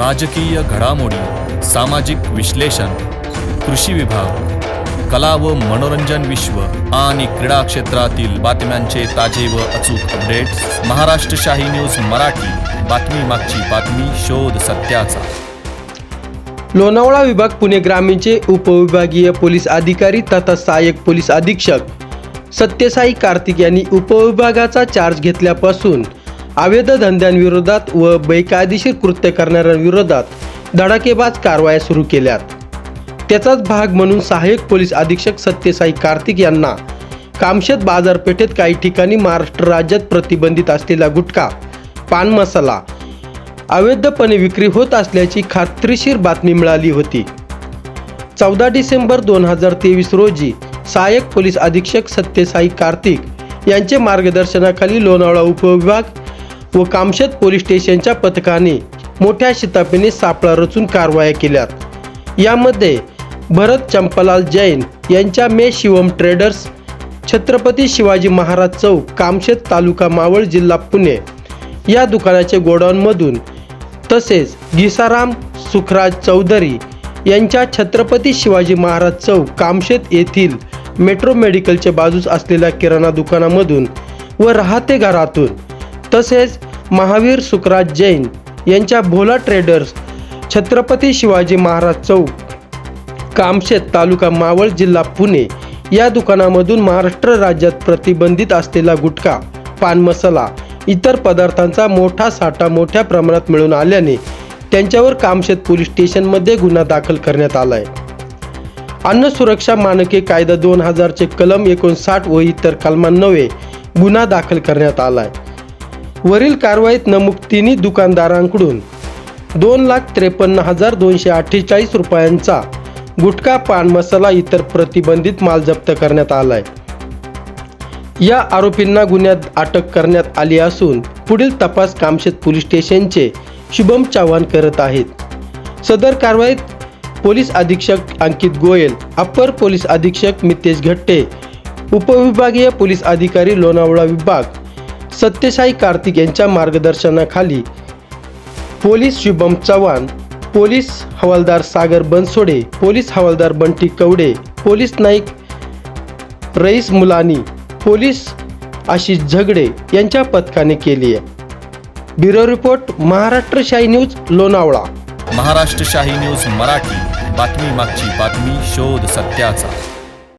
राजकीय घडामोडी सामाजिक विश्लेषण कृषी विभाग कला व मनोरंजन विश्व आणि क्रीडा क्षेत्रातील बातम्यांचे ताजे व अचूक अपडेट्स महाराष्ट्र शाही न्यूज मराठी. बातमी मागची बातमी शोध सत्याचा. लोणावळा विभाग पुणे ग्रामीणचे उपविभागीय पोलीस अधिकारी तथा सहाय्यक पोलीस अधीक्षक सत्यसाई कार्तिक यांनी उपविभागाचा चार्ज घेतल्यापासून अवैध धंद्यांविरोधात व बेकायदेशीर कृत्य करणाऱ्यांविरोधात धडाकेबाज कारवाया सुरू केल्यात. त्याचाच भाग म्हणून सहाय्यक पोलीस अधीक्षक सत्यसाई कार्तिक यांना कामशेत बाजारपेठेत काही ठिकाणी महाराष्ट्र राज्यात प्रतिबंधित असलेला गुटखा पान मसाला अवैधपणे विक्री होत असल्याची खात्रीशीर बातमी मिळाली होती. चौदा डिसेंबर दोन हजार तेवीस रोजी सहाय्यक पोलीस अधीक्षक सत्यसाई कार्तिक यांचे मार्गदर्शनाखाली लोणावळा उपविभाग व कामशेत पोलीस स्टेशनच्या पथकाने मोठ्या शिताफीने सापळा रचून कारवाया केल्यात. यामध्ये भरत चंपलाल जैन यांच्या मे शिवम ट्रेडर्स छत्रपती शिवाजी महाराज चौक कामशेत तालुका मावळ जिल्हा पुणे या दुकानाचे गोडाऊनमधून तसेच गिसाराम सुखराज चौधरी यांच्या छत्रपती शिवाजी महाराज चौक कामशेत येथील मेट्रो मेडिकलच्या बाजूस असलेल्या किराणा दुकानामधून व राहते घरातून तसेच महावीर सुखराज जैन यांच्या भोला ट्रेडर्स छत्रपती शिवाजी महाराज चौक कामशेत तालुका मावळ जिल्हा पुणे या दुकानामधून महाराष्ट्र राज्यात प्रतिबंधित असलेला गुटखा पान मसाला इतर पदार्थांचा मोठा साठा मोठ्या प्रमाणात मिळून आल्याने त्यांच्यावर कामशेत पोलीस स्टेशनमध्ये गुन्हा दाखल करण्यात आलाय. अन्न सुरक्षा मानके कायदा दोन हजारचे कलम एकोणसाठ व इतर कलमांनवे गुन्हा दाखल करण्यात आलाय. वरील कारवाईत नमूक तिन्ही दुकानदारांकडून दोन लाख त्रेपन्न हजार दोनशे अठ्ठेचाळीस रुपयांचा गुटखा पान मसाला इतर प्रतिबंधित माल जप्त करण्यात आलाय. या आरोपींना गुन्ह्यात अटक करण्यात आली असून पुढील तपास कामशेत पोलीस स्टेशनचे शुभम चव्हाण करत आहेत. सदर कारवाईत पोलीस अधीक्षक अंकित गोयल अप्पर पोलीस अधीक्षक मितेश घट्टे उपविभागीय पोलीस अधिकारी लोणावळा विभाग सत्यसाई कार्तिक यांच्या मार्गदर्शनाखाली पोलीस शुभम चव्हाण पोलीस हवालदार Sagar Bansode police havaldar Bunty Kawade police Naik Rais Mulani police Ashish Zagade यांच्या पथकाने केली आहे. ब्युरो रिपोर्ट महाराष्ट्र शाही न्यूज लोणावळा. महाराष्ट्र शाही न्यूज मराठी. बातमी मागची बातमी शोध सत्याचा.